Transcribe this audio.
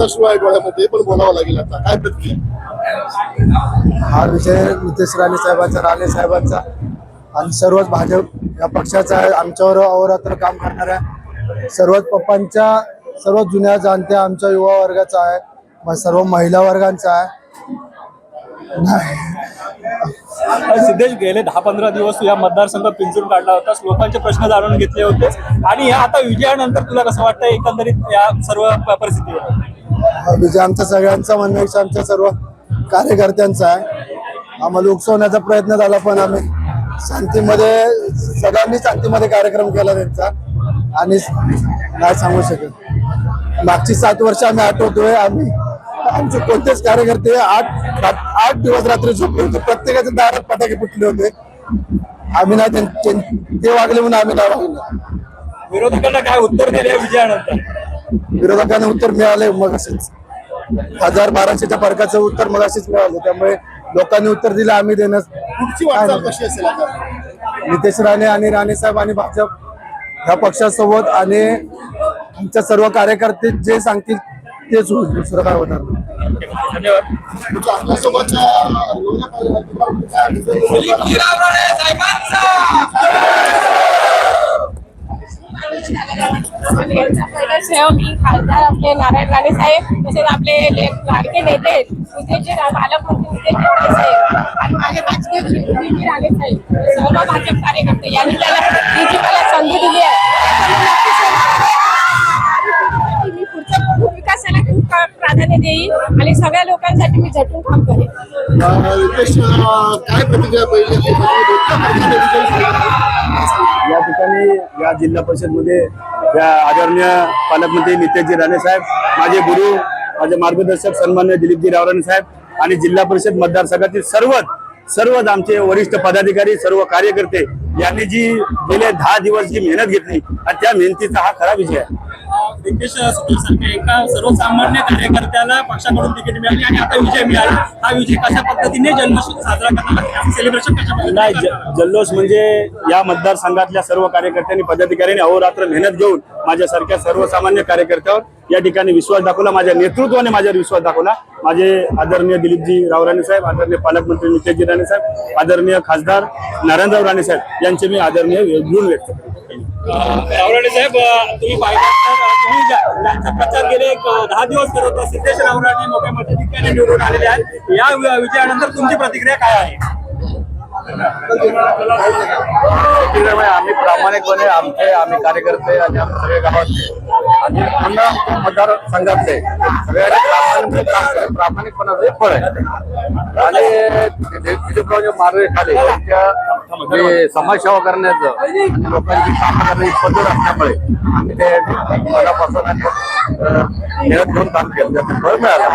आहे डोळ्यामध्ये पण बोलावं लागेल आता. काय प्रतिक्रिया? हा विजय नितेश राणे साहेबांचा राणे साहेबांचा. आणि सर्वच भाजप या पक्षाचा आहे. आमच्यावर अहोरात्र काम करणाऱ्या सर्वच पप्पांच्या सर्व जुन्या जाणत्या आमच्या युवा वर्गाचा आहे. मग सर्व महिला वर्गांचा आहे. सिद्धेश गेले दहा पंधरा दिवस तू या मतदारसंघ पिंजून काढला होतास. लोकांचे प्रश्न जाणून घेतले होते आणि या आता विजयानंतर तुला कसं वाटतं एकंदरीत या सर्व परिस्थितीवर? म्हणजे आमचा सगळ्यांचा म्हणण्यापेक्षा आमच्या सर्व कार्यकर्त्यांचा आहे. आम्हाला उकसवण्याचा प्रयत्न झाला पण आम्ही शांतीमध्ये सगळ्यांनी शांतीमध्ये कार्यक्रम केला त्यांचा. आणि नाही सांगू शकत. मागची सात वर्ष आम्ही आठवतोय. आम्ही आमचे कोणतेच कार्यकर्ते आठ आठ दिवस रात्री झोपले होते. प्रत्येकाच्या दारात फटाके फुटले होते. आम्ही नाही त्यां- ते वागले म्हणून आम्ही नाही वागलो. विरोधकांना काय उत्तर दिले विजयानंतर? विरोधकांना उत्तर मिळाले मग असेच हजार बाराशेच्या फरकाचं उत्तर मग असेच मिळालं. त्यामुळे लोकांनी उत्तर दिलं आम्ही देणं पुढची वाटचाल कशी असेल आता? नितेश राणे आणि राणे साहेब आणि भाजप ह्या पक्षासोबत आणि आमच्या सर्व कार्यकर्ते जे सांगतील तेच होईल. दुसरं काय होणार. धन्यवाद. स्वयं मी खासदार आपले नारायण राणे साहेब तसेच आपले लाडके नेते उद्योगचे पालकमंत्री उद्योगचे राणे साहेब आणि माझे राजकीय उद्योगचे राणे साहेब सर्व भाजप कार्यकर्ते यांनी त्याला ही जी मला संधी दिली आहे मी पुढच्या विकासाला खूप प्राधान्य देईन आणि सगळ्या लोकांसाठी मी झटून काम करेन काय प्रतिक्रिया या ठिकाणी या जिल्हा परिषदमध्ये या आदरणीय पालकमंत्री नितेशजी राणे साहेब माझे गुरु माझे मार्गदर्शक सन्मान्य दिलीपजी रावराणे साहेब आणि जिल्हा परिषद मतदारसंघातील सर्वच सर्वच आमचे वरिष्ठ पदाधिकारी सर्व कार्यकर्ते यांनी जी गेले दहा दिवस जी मेहनत घेतली आणि त्या मेहनतीचा हा खरा विजय आहे. रितेश सारख्या एका सर्वसामान्य कार्यकर्त्याला पक्षाकडून तिकीट मिळाली आणि आता विजय मिळाला. हा विजय कशा पद्धतीने जन्म साजरा करणार सेलिब्रेशन कशा पद्धतीने नाही जल्लोष म्हणजे या मतदारसंघातल्या सर्व कार्यकर्त्यांनी पदाधिकाऱ्यांनी अहोरात्र मेहनत घेऊन माझ्यासारख्या सर्वसामान्य कार्यकर्त्यावर या ठिकाणी विश्वास दाखवला माझ्या नेतृत्वाने माझ्यावर विश्वास दाखवला. माझे आदरणीय दिलीपजी राव राणे साहेब आदरणीय पालकमंत्री नितेशजी राणे साहेब आदरणीय खासदार नारायणराव राणे साहेब यांचे मी आदरणीय गुण व्यक्त करतो. रावराणे साहेब अं, तुम्ही पाहिलं तर तुम्ही ज्यांचा प्रचार गेले एक दहा दिवस करत सिद्धेश्वर सिद्धेश रावराणे मोठ्या मताधिक्याने निवडून आलेले आहेत. या वि- विजयानंतर तुमची प्रतिक्रिया काय आहे? म्हणजे आम्ही प्रामाणिकपणे आमचे आम्ही कार्यकर्ते आणि आमचे सगळे गावातले. आणि पूर्ण मतदारसंघातले सगळ्यांनी प्रामाणिकपणाचं काम फळ आहे. आणि दिलीपरावच्या मार्गाखाली त्यांच्या समाजसेवा करण्याचं आणि लोकांची कामं करण्याची पद्धत असल्यामुळे आम्ही ते मनापासून आणि, मेहनत घेऊन काम केलं. त्याचं फळ मिळालं.